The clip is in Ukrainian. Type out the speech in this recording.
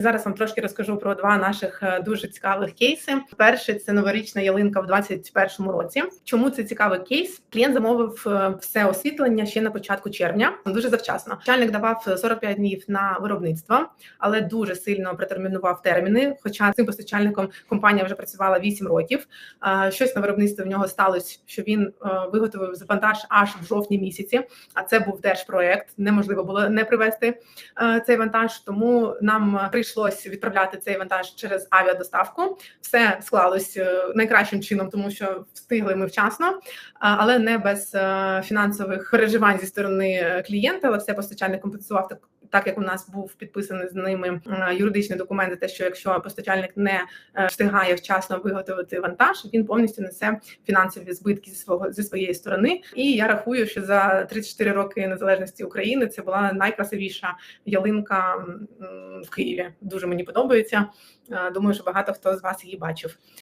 Зараз вам трошки розкажу про два наших е, дуже цікавих кейси. Перший це новорічна ялинка в 2021 році. Чому це цікавий кейс? Клієнт замовив е, все освітлення ще на початку червня. Дуже завчасно. Начальник давав 45 днів на виробництво, але дуже сильно протермінував терміни. Хоча цим постачальником компанія вже працювала 8 років. Е, Щось на виробництві в нього сталося, що він е, виготовив вантаж аж в жовтні місяці. А це був держпроект. Неможливо було не привезти е, цей вантаж. Тому нам е, прийшлось відправляти цей вантаж через авіадоставку. Все склалось е, найкращим чином, тому що встигли ми вчасно, але не без е, фінансових переживань зі сторони е, клієнта. Але все постачальник компенсував так. Так як у нас був підписаний з ними е, юридичний документ, те, що якщо постачальник не е, встигає вчасно виготовити вантаж, він повністю несе фінансові збитки зі свого зі своєї сторони. І я рахую, що за 34 роки незалежності України це була найкрасивіша ялинка в Києві. Дуже мені подобається. Е, Думаю, що багато хто з вас її бачив.